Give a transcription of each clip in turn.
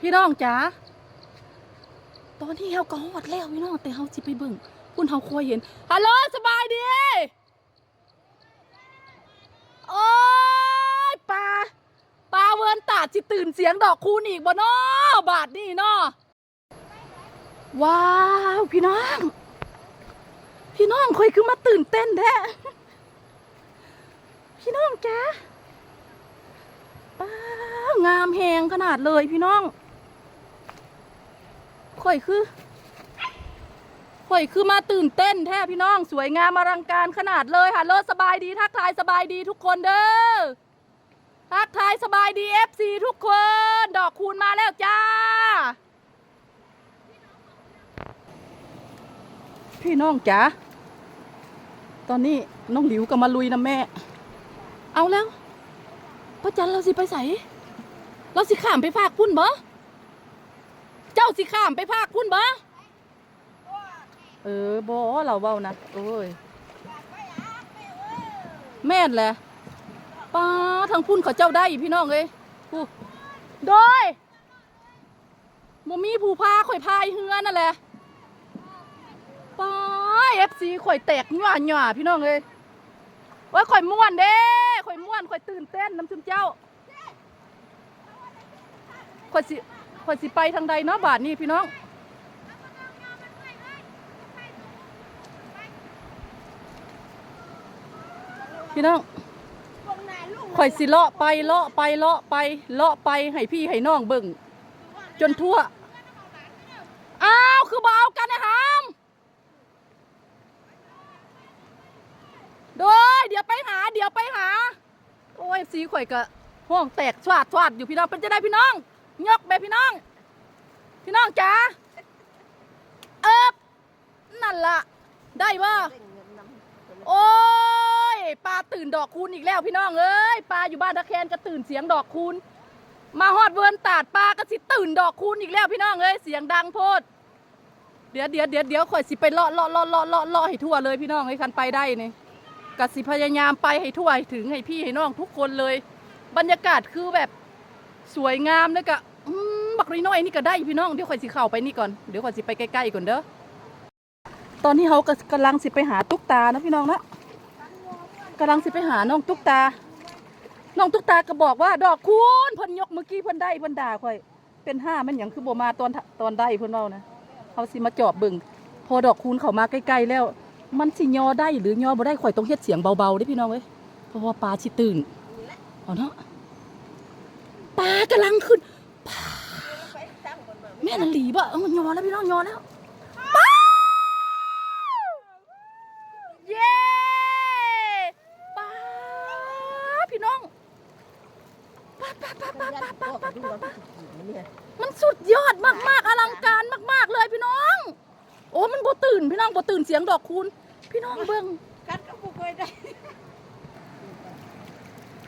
พี่น้องจ๋าตอนที่เฮาก็ฮอดแล้วพี่น้องแต่เฮาสิไปเบิ่งคุณเฮาคอยเห็นฮัลโหลสบายดีโอ้ยปลาปลาเวิร์นตาดสิตื่นเสียงดอกคูณอีกบ่น้อบาทนี่เนาะว้าวพี่น้อง พี่น้องคอยคือมาตื่นเต้นแท้พี่น้องจ้าป้างามแหงขนาดเลยพี่น้อง ข่อยคือ ข่อยคือมาตื่นเต้นแท้พี่น้องสวยงามอลังการขนาดเลยค่ะเลิศสบายดีทักทายสบายดีทุกคนเด้อทักทายสบายดีเอฟซีทุกคน ดอกคูณมาแล้วจ้า พี่น้องจ๋าตอนนี้น้องหลิวก็มาลุยนะแม่ เอาแล้วพ่อจันเราสิไปใส่เราสิข้ามไปภาคพุ่นบ่ เจ้าสิข้ามไปภาคพุ่นบ่เออบ่เราเว้านะโอ้ยแม่นแหละป้าทางพุ่นเขาเจ้าได้พี่น้องเอ้ยผู้โดยบ่มีผู้พาข่อยพายเฮือนั่นแหละป้าเอฟซีข่อยแตกหน่าหน่าพี่น้องเอ้ยว่าข่อยม่วนเด้ข่อยม่วนข่อยตื่นเต้นน้ำจุมเจ้าข่อยสิ ข่อยสิไปทางใดเนาะบาทนี้พี่น้องพี่น้องข่อยสิเลาะไปเลาะไปเลาะไปเลาะไปให้พี่ให้น้องเบิ่งจนทั่วอ้าวคือเบากันนะฮามโดยเดี๋ยวไปหา เดี๋ยวไปหา โอ้ยสีข่อยกะห้องแตกชวาดชวาดอยู่พี่น้องเป็นจะได้พี่น้อง ยกไปพี่น้อง พี่น้องจ๋าเอิบนั่นละได้บ่โอ้ยปลาตื่นดอกคูณอีกแล้วพี่น้องเอ้ยปลาอยู่บ้านตะแคนก็ตื่นเสียงดอกคูณมาฮอดเวิร์นตาดปลาก็สิตื่นดอกคูณอีกแล้วพี่น้องเอ้ยเสียงดังโพดเดี๋ยวเดี๋ยวเดี๋ยวเดี๋ยวข่อยสิไปเลาะเลาะเลาะเลาะเลาะเลาะให้ทั่วเลยพี่น้องเอ้คันไปได้นี่กสิพยายามไปให้ทั่วถึงให้พี่ให้น้องทุกคนเลย บรรยากาศคือแบบสวยงามแล้วก็ บักน้อยนี่ก็ได้พี่น้องเดี๋ยวข่อยสิเข้าไปนี่ก่อนเดี๋ยวข่อยสิไปใกล้ๆก่อนเด้อตอนนี้เขากำลังสิไปหาตุ๊กตานะพี่น้องนะกำลังสิไปหาน้องตุ๊กตา น้องตุ๊กตาก็บอกว่า ดอกคูณเพิ่นยกเมื่อกี้เพิ่นได้เพิ่นด่าข่อย เป็นห้ามันหยังคือบ่มาตอนตอนได้เพิ่นเว้านะเขาสิมาจอบบิ่งพอดอกคูณเขามาใกล้ๆแล้ว มันสิยอได้หรือยอบ่ได้ข่อยต้องเฮ็ดเสียงเบาๆเด้พี่น้องเว้ยเพราะว่าปลาสิตื่นเอาเนาะปลากำลังขึ้น แม่นันหลีบ่เออมันยอแล้วพี่น้องยอแล้วปลาเย้ปลาพี่น้องปลาปลาปลาปลาปลาปลาปลาปลาปลามันสุดยอดมากๆอลังการมาก ๆเลยพี่น้อง โอ้มันบ่ตื่นพี่น้องบ่ตื่นเสียงดอกคูณพี่น้องเบิ่งกัดก็บ่เคยได้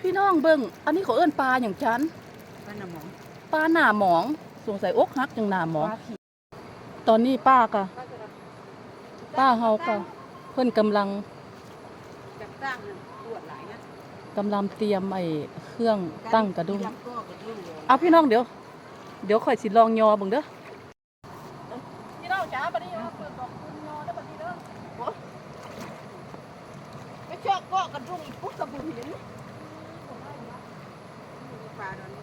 พี่น้องเบิ่งอันนี้เขาเอิ้นปลาอย่างฉันปลาหนามองปลาหน้าหมอง สงสัยอกหักจังหน้าหมองปลาผีตอนนี้ป้าก็ป้าเฮาก็เพิ่นกำลังจับตั้งน่ะปวดหลายนะกำลังเตรียมไอ้เครื่องตั้งกระดุมยัก็กระดุมเลยเอาพี่น้องเดี๋ยว เดี๋ยวข่อยสิลองยอเบิ่งเด้อพี่น้องจ๋าบัดนี้เปิดดอกคุณยอได้บัดนี้เด้อไม่ชอบก็กระดุมอีกปุ๊บกระบุเห็นปลาโดน